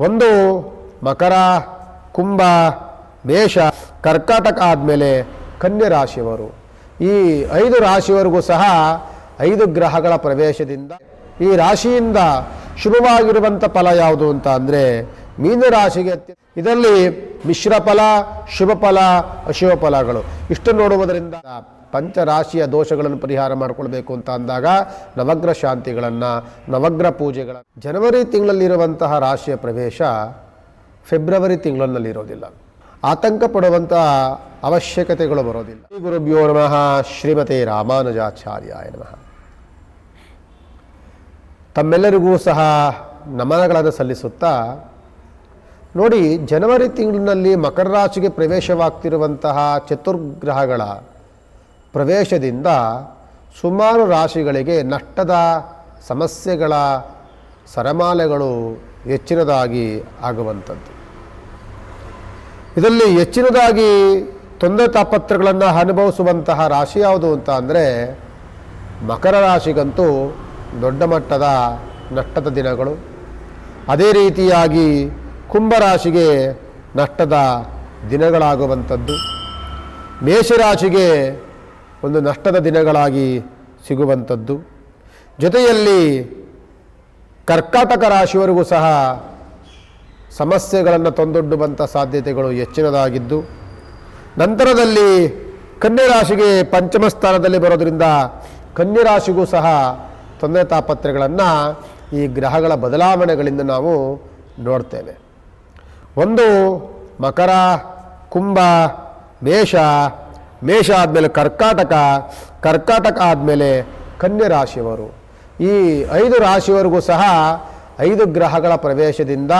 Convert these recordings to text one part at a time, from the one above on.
ಒಂದು ಮಕರ, ಕುಂಭ, ಮೇಷ, ಕರ್ಕಾಟಕ ಆದಮೇಲೆ ಕನ್ಯಾ ರಾಶಿಯವರು. ಈ ಐದು ರಾಶಿಯವರೆಗೂ ಸಹ ಐದು ಗ್ರಹಗಳ ಪ್ರವೇಶದಿಂದ ಈ ರಾಶಿಯಿಂದ ಶುಭವಾಗಿರುವಂಥ ಫಲ ಯಾವುದು ಅಂತ ಅಂದರೆ ಮೀನರಾಶಿಗೆ ಇದರಲ್ಲಿ ಮಿಶ್ರ ಫಲ, ಶುಭ ಫಲ, ಅಶುಭ ಫಲಗಳು. ಇಷ್ಟು ನೋಡುವುದರಿಂದ ಪಂಚರಾಶಿಯ ದೋಷಗಳನ್ನು ಪರಿಹಾರ ಮಾಡಿಕೊಳ್ಬೇಕು ಅಂತ ಅಂದಾಗ ನವಗ್ರಹ ಶಾಂತಿಗಳನ್ನು, ನವಗ್ರಹ ಪೂಜೆಗಳ ಜನವರಿ ತಿಂಗಳಲ್ಲಿರುವಂತಹ ರಾಶಿಯ ಪ್ರವೇಶ ಫೆಬ್ರವರಿ ತಿಂಗಳಲ್ಲಿರೋದಿಲ್ಲ ಆತಂಕ ಪಡುವಂತಹ ಅವಶ್ಯಕತೆಗಳು ಬರೋದಿಲ್ಲ. ಶ್ರೀ ಗುರುಭ್ಯೋ ನಮಃ. ಶ್ರೀಮತಿ ರಾಮಾನುಜಾಚಾರ್ಯಾಯ ನಮಃ. ತಮ್ಮೆಲ್ಲರಿಗೂ ಸಹ ನಮನಗಳನ್ನು ಸಲ್ಲಿಸುತ್ತಾ, ನೋಡಿ, ಜನವರಿ ತಿಂಗಳಿನಲ್ಲಿ ಮಕರ ರಾಶಿಗೆ ಪ್ರವೇಶವಾಗ್ತಿರುವಂತಹ ಚತುರ್ಗ್ರಹಗಳ ಪ್ರವೇಶದಿಂದ ಸುಮಾರು ರಾಶಿಗಳಿಗೆ ನಷ್ಟದ ಸಮಸ್ಯೆಗಳ ಸರಮಾಲೆಗಳು ಹೆಚ್ಚಿನದಾಗಿ ಆಗುವಂಥದ್ದು. ಇದರಲ್ಲಿ ಹೆಚ್ಚಿನದಾಗಿ ತೊಂದರೆ ತಾಪತ್ರಗಳನ್ನು ಅನುಭವಿಸುವಂತಹ ರಾಶಿ ಯಾವುದು ಅಂತ ಅಂದರೆ ಮಕರ ರಾಶಿಗಂತೂ ದೊಡ್ಡ ಮಟ್ಟದ ನಷ್ಟದ ದಿನಗಳು. ಅದೇ ರೀತಿಯಾಗಿ ಕುಂಭರಾಶಿಗೆ ನಷ್ಟದ ದಿನಗಳಾಗುವಂಥದ್ದು. ಮೇಷರಾಶಿಗೆ ಒಂದು ನಷ್ಟದ ದಿನಗಳಾಗಿ ಸಿಗುವಂಥದ್ದು. ಜೊತೆಯಲ್ಲಿ ಕರ್ಕಾಟಕ ರಾಶಿಯವರೆಗೂ ಸಹ ಸಮಸ್ಯೆಗಳನ್ನು ತಂದೊಡ್ಡುವಂಥ ಸಾಧ್ಯತೆಗಳು ಹೆಚ್ಚಿನದಾಗಿದ್ದು, ನಂತರದಲ್ಲಿ ಕನ್ಯರಾಶಿಗೆ ಪಂಚಮ ಸ್ಥಾನದಲ್ಲಿ ಬರೋದರಿಂದ ಕನ್ಯರಾಶಿಗೂ ಸಹ ತೊಂದರೆ ತಾಪತ್ರೆಗಳನ್ನು ಈ ಗ್ರಹಗಳ ಬದಲಾವಣೆಗಳಿಂದ ನಾವು ನೋಡ್ತೇವೆ. ಒಂದು ಮಕರ, ಕುಂಭ, ಮೇಷ ಮೇಷ ಆದಮೇಲೆ ಕರ್ಕಾಟಕ ಕರ್ಕಾಟಕ ಆದಮೇಲೆ ಕನ್ಯಾ ರಾಶಿಯವರು ಈ ಐದು ರಾಶಿಯವರೆಗೂ ಸಹ ಐದು ಗ್ರಹಗಳ ಪ್ರವೇಶದಿಂದ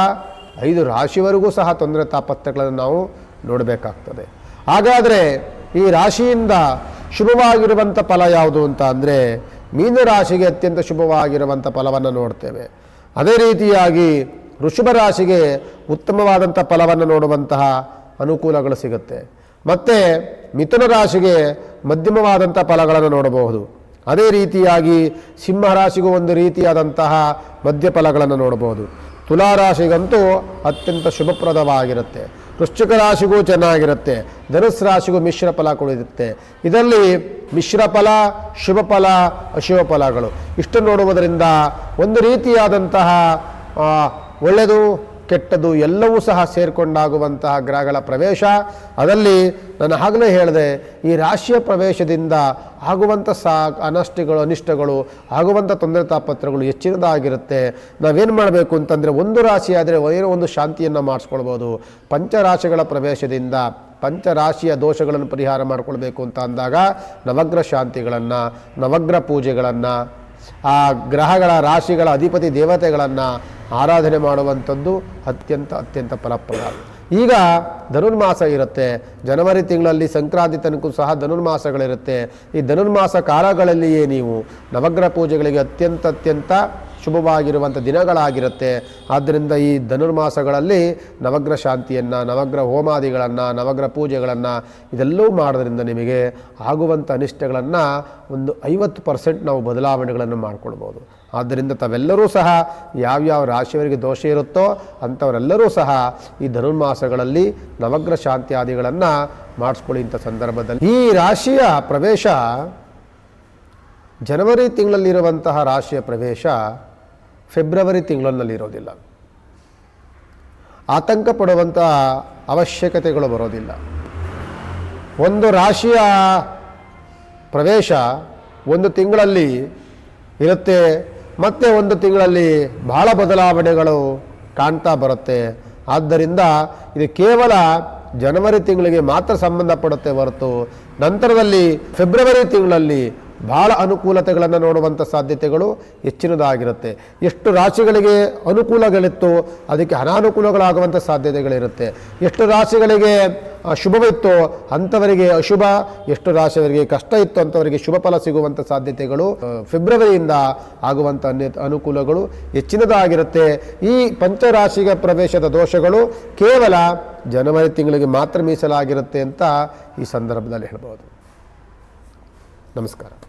ಐದು ರಾಶಿಯವರೆಗೂ ಸಹ ತೊಂದರೆ ತಾಪತ್ರೆಗಳನ್ನು ನಾವು ನೋಡಬೇಕಾಗ್ತದೆ. ಹಾಗಾದರೆ ಈ ರಾಶಿಯಿಂದ ಶುಭವಾಗಿರುವಂಥ ಫಲ ಯಾವುದು ಅಂತ ಅಂದರೆ ಮೀನರಾಶಿಗೆ ಅತ್ಯಂತ ಶುಭವಾಗಿರುವಂಥ ಫಲವನ್ನು ನೋಡ್ತೇವೆ. ಅದೇ ರೀತಿಯಾಗಿ ಋಷಭ ರಾಶಿಗೆ ಉತ್ತಮವಾದಂಥ ಫಲವನ್ನು ನೋಡುವಂತಹ ಅನುಕೂಲಗಳು ಸಿಗುತ್ತೆ. ಮತ್ತು ಮಿಥುನ ರಾಶಿಗೆ ಮಧ್ಯಮವಾದಂಥ ಫಲಗಳನ್ನು ನೋಡಬಹುದು. ಅದೇ ರೀತಿಯಾಗಿ ಸಿಂಹ ರಾಶಿಗೂ ಒಂದು ರೀತಿಯಾದಂತಹ ಮಧ್ಯ ಫಲಗಳನ್ನು ನೋಡಬಹುದು. ತುಲಾ ರಾಶಿಗಂತೂ ಅತ್ಯಂತ ಶುಭಪ್ರದವಾಗಿರುತ್ತೆ. ವೃಶ್ಚಿಕ ರಾಶಿಗೂ ಚೆನ್ನಾಗಿರುತ್ತೆ. ಧನುಸ್ ರಾಶಿಗೂ ಮಿಶ್ರ ಫಲ ಕೊಡಿರುತ್ತೆ ಇದರಲ್ಲಿ ಮಿಶ್ರ ಫಲ, ಶುಭ ಫಲ, ಅಶುಭ ಫಲಗಳು. ಇಷ್ಟು ನೋಡುವುದರಿಂದ ಒಂದು ರೀತಿಯಾದಂತಹ ಒಳ್ಳೆಯದು ಕೆಟ್ಟದು ಎಲ್ಲವೂ ಸಹ ಸೇರಿಕೊಂಡಾಗುವಂತಹ ಗ್ರಹಗಳ ಪ್ರವೇಶ. ಅದರಲ್ಲಿ ನಾನು ಆಗಲೇ ಹೇಳಿದೆ, ಈ ರಾಶಿಯ ಪ್ರವೇಶದಿಂದ ಆಗುವಂಥ ಸಾ, ಅನಷ್ಟಗಳು, ಅನಿಷ್ಟಗಳು, ಆಗುವಂಥ ತೊಂದರೆ ತಾಪತ್ರಗಳು ಹೆಚ್ಚಿನದಾಗಿರುತ್ತೆ. ನಾವೇನು ಮಾಡಬೇಕು ಅಂತಂದರೆ ಒಂದು ರಾಶಿ ಆದರೆ ಒಂದು ಶಾಂತಿಯನ್ನು ಮಾಡಿಸ್ಕೊಳ್ಬೋದು. ಪಂಚರಾಶಿಗಳ ಪ್ರವೇಶದಿಂದ ಪಂಚರಾಶಿಯ ದೋಷಗಳನ್ನು ಪರಿಹಾರ ಮಾಡಿಕೊಳ್ಬೇಕು ಅಂತ ಅಂದಾಗ ನವಗ್ರಹ ಶಾಂತಿಗಳನ್ನು, ನವಗ್ರಹ ಪೂಜೆಗಳನ್ನು, ಆ ಗ್ರಹಗಳ ರಾಶಿಗಳ ಅಧಿಪತಿ ದೇವತೆಗಳನ್ನು ಆರಾಧನೆ ಮಾಡುವಂಥದ್ದು ಅತ್ಯಂತ ಅತ್ಯಂತ ಫಲಪ್ರದ. ಈಗ ಧನುರ್ಮಾಸ ಇರುತ್ತೆ. ಜನವರಿ ತಿಂಗಳಲ್ಲಿ ಸಂಕ್ರಾಂತಿ ತನಕೂ ಸಹ ಧನುರ್ಮಾಸಗಳಿರುತ್ತೆ. ಈ ಧನುರ್ಮಾಸ ಕಾಲಗಳಲ್ಲಿಯೇ ನೀವು ನವಗ್ರಹ ಪೂಜೆಗಳಿಗೆ ಅತ್ಯಂತ ಅತ್ಯಂತ ಶುಭವಾಗಿರುವಂಥ ದಿನಗಳಾಗಿರುತ್ತೆ. ಆದ್ದರಿಂದ ಈ ಧನುರ್ಮಾಸಗಳಲ್ಲಿ ನವಗ್ರಹ ಶಾಂತಿಯನ್ನು, ನವಗ್ರಹ ಹೋಮಾದಿಗಳನ್ನು, ನವಗ್ರಹ ಪೂಜೆಗಳನ್ನು ಇದೆಲ್ಲವೂ ಮಾಡೋದ್ರಿಂದ ನಿಮಗೆ ಆಗುವಂಥ ಅನಿಷ್ಟಗಳನ್ನು ಒಂದು ಐವತ್ತು ಪರ್ಸೆಂಟ್ ನಾವು ಬದಲಾವಣೆಗಳನ್ನು ಮಾಡಿಕೊಳ್ಬೋದು. ಆದ್ದರಿಂದ ತಾವೆಲ್ಲರೂ ಸಹ ಯಾವ್ಯಾವ ರಾಶಿಯವರಿಗೆ ದೋಷ ಇರುತ್ತೋ ಅಂಥವರೆಲ್ಲರೂ ಸಹ ಈ ಧನುರ್ಮಾಸಗಳಲ್ಲಿ ನವಗ್ರಹ ಶಾಂತಿ ಆದಿಗಳನ್ನು ಮಾಡಿಸ್ಕೊಳ್ಳಿ ಇಂಥ ಸಂದರ್ಭದಲ್ಲಿ. ಈ ರಾಶಿಯ ಪ್ರವೇಶ ಜನವರಿ ತಿಂಗಳಲ್ಲಿರುವಂತಹ ರಾಶಿಯ ಪ್ರವೇಶ ಫೆಬ್ರವರಿ ತಿಂಗಳಲ್ಲಿರೋದಿಲ್ಲ ಆತಂಕ ಪಡುವಂಥ ಅವಶ್ಯಕತೆಗಳು ಬರೋದಿಲ್ಲ. ಒಂದು ರಾಶಿಯ ಪ್ರವೇಶ ಒಂದು ತಿಂಗಳಲ್ಲಿ ಇರುತ್ತೆ, ಮತ್ತೆ ಒಂದು ತಿಂಗಳಲ್ಲಿ ಬಹಳ ಬದಲಾವಣೆಗಳು ಕಾಣ್ತಾ ಬರುತ್ತೆ. ಆದ್ದರಿಂದ ಇದು ಕೇವಲ ಜನವರಿ ತಿಂಗಳಿಗೆ ಮಾತ್ರ ಸಂಬಂಧಪಡುತ್ತೆ ಹೊರತು ನಂತರದಲ್ಲಿ ಫೆಬ್ರವರಿ ತಿಂಗಳಲ್ಲಿ ಬಹಳ ಅನುಕೂಲತೆಗಳನ್ನು ನೋಡುವಂಥ ಸಾಧ್ಯತೆಗಳು ಹೆಚ್ಚಿನದಾಗಿರುತ್ತೆ. ಎಷ್ಟು ರಾಶಿಗಳಿಗೆ ಅನುಕೂಲಗಳಿತ್ತು ಅದಕ್ಕೆ ಅನಾನುಕೂಲಗಳಾಗುವಂಥ ಸಾಧ್ಯತೆಗಳಿರುತ್ತೆ. ಎಷ್ಟು ರಾಶಿಗಳಿಗೆ ಶುಭವಿತ್ತು ಅಂಥವರಿಗೆ ಅಶುಭ, ಎಷ್ಟು ರಾಶಿಯವರಿಗೆ ಕಷ್ಟ ಇತ್ತು ಅಂಥವರಿಗೆ ಶುಭ ಫಲ ಸಿಗುವಂಥ ಸಾಧ್ಯತೆಗಳು ಫೆಬ್ರವರಿಯಿಂದ ಆಗುವಂಥ ಅನ್ಯ, ಅನುಕೂಲಗಳು ಹೆಚ್ಚಿನದಾಗಿರುತ್ತೆ. ಈ ಪಂಚರಾಶಿಗೆ ಪ್ರವೇಶದ ದೋಷಗಳು ಕೇವಲ ಜನವರಿ ತಿಂಗಳಿಗೆ ಮಾತ್ರ ಮೀಸಲಾಗಿರುತ್ತೆ ಅಂತ ಈ ಸಂದರ್ಭದಲ್ಲಿ ಹೇಳ್ಬೋದು. ನಮಸ್ಕಾರ.